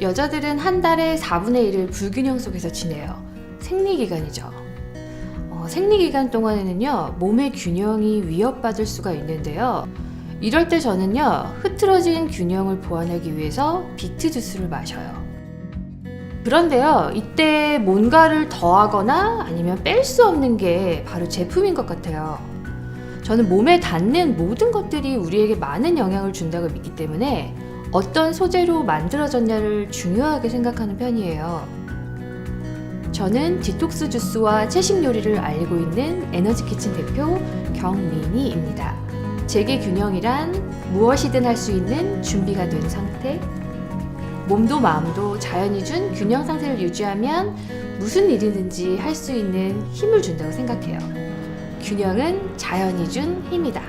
여자들은 한 달에 4분의 1을 불균형 속에서 지내요. 생리기간이죠. 어, 생리기간 동안에는요, 몸의 균형이 위협받을 수가 있는데요. 이럴 때 저는요, 흐트러진 균형을 보완하기 위해서 비트 주스를 마셔요. 그런데요, 이때 뭔가를 더하거나 아니면 뺄 수 없는 게 바로 제품인 것 같아요. 저는 몸에 닿는 모든 것들이 우리에게 많은 영향을 준다고 믿기 때문에 어떤 소재로 만들어졌냐를 중요하게 생각하는 편이에요. 저는 디톡스 주스와 채식 요리를 알리고 있는 에너지 키친 대표 경민이입니다. 제게 균형이란 무엇이든 할 수 있는 준비가 된 상태. 몸도 마음도 자연이 준 균형 상태를 유지하면 무슨 일이든지 할 수 있는 힘을 준다고 생각해요. 균형은 자연이 준 힘이다.